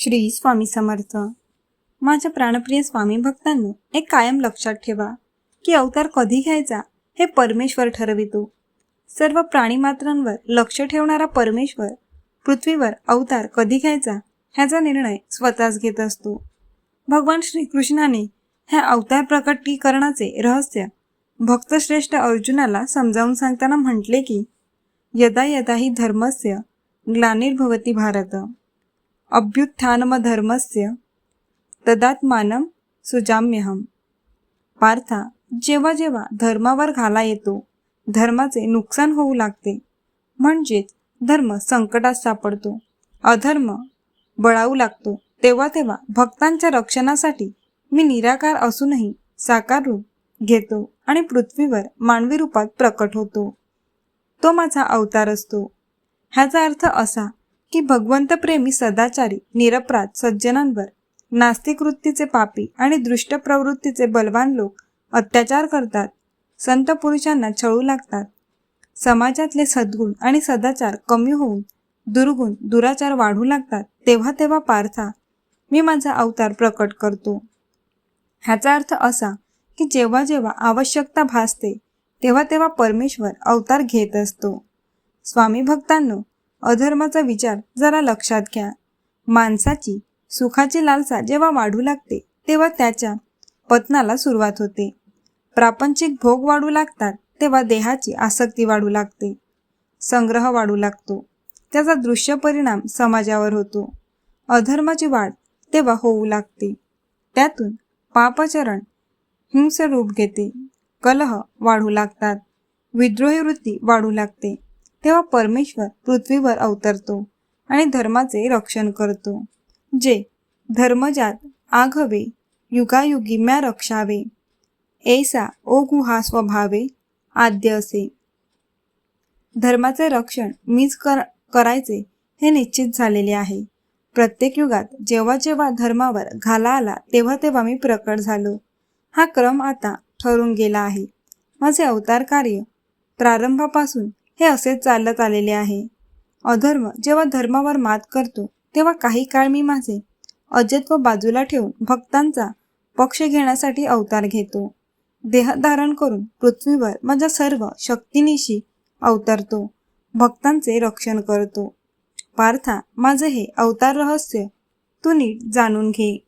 श्री स्वामी समर्थ. माझ्या प्राणप्रिय स्वामी भक्तांनो एक कायम लक्षात ठेवा की अवतार कधी घ्यायचा हे परमेश्वर ठरवितो. सर्व प्राणीमात्रांवर लक्ष ठेवणारा परमेश्वर पृथ्वीवर अवतार कधी घ्यायचा ह्याचा निर्णय स्वतःच घेत असतो. भगवान श्रीकृष्णाने ह्या अवतार प्रकटीकरणाचे रहस्य भक्तश्रेष्ठ अर्जुनाला समजावून सांगताना म्हटले की यदा यदा ही धर्मस्य ग्लानिर्भवती भारत. अभ्युत्थानमधर्मस्य तदात्मानं सुजाम्यहम। पार्था जेव्हा जेव्हा धर्मावर घाला येतो धर्माचे नुकसान होऊ लागते म्हणजेच धर्म संकटात सापडतो अधर्म बळावू लागतो तेव्हा तेव्हा भक्तांच्या रक्षणासाठी मी निराकार असूनही साकार रूप घेतो आणि पृथ्वीवर मानवी रूपात प्रकट होतो. तो माझा अवतार असतो. ह्याचा अर्थ असा की भगवंत प्रेमी सदाचारी निरपराध सज्जनांवर नास्तिक वृत्तीचे पापी आणि दृष्ट प्रवृत्तीचे बलवान लोक अत्याचार करतात संत पुरुषांना छळू लागतात. समाजातले सद्गुण आणि सदाचार कमी होऊन दुर्गुण दुराचार वाढू लागतात. तेव्हा तेव्हा पार्था मी माझा अवतार प्रकट करतो. ह्याचा अर्थ असा की जेव्हा जेव्हा आवश्यकता भासते तेव्हा तेव्हा परमेश्वर अवतार घेत असतो. स्वामी भक्तांनो अधर्माचा विचार जरा लक्षात घ्या. माणसाची सुखाची लालसा जेव्हा वाढू लागते तेव्हा त्याच्या पतनाला सुरुवात होते. प्रापंचिक भोग वाढू लागतात तेव्हा देहाची आसक्ती वाढू लागते. संग्रह वाढू लागतो. त्याचा दृश्य परिणाम समाजावर होतो. अधर्माची वाढ तेव्हा होऊ लागते. त्यातून पापचरण हिंस रूप घेते. कलह वाढू लागतात. विद्रोही वृत्ती वाढू लागते. तेव्हा परमेश्वर पृथ्वीवर अवतरतो आणि धर्माचे रक्षण करतो. जे धर्मजात आघवे युगायुगी म्या रक्षावे. ऐसा ओ गुहा स्वभावे आद्य असे. धर्माचे रक्षण मीच कर करायचे हे निश्चित झालेले आहे. प्रत्येक युगात जेव्हा जेव्हा धर्मावर घाला आला तेव्हा तेव्हा मी प्रकट झालो. हा क्रम आता ठरून गेला आहे. माझे अवतार कार्य प्रारंभापासून हे असेच चालत आलेले आहे. अधर्म जेव्हा धर्मावर मात करतो तेव्हा काही काळ मी माझे अजत्व बाजूला ठेवून भक्तांचा पक्ष घेण्यासाठी अवतार घेतो. देह धारण करून पृथ्वीवर माझ्या सर्व शक्तीनिशी अवतरतो. भक्तांचे रक्षण करतो. पार्था माझे हे अवतार रहस्य तू नीट जाणून घे.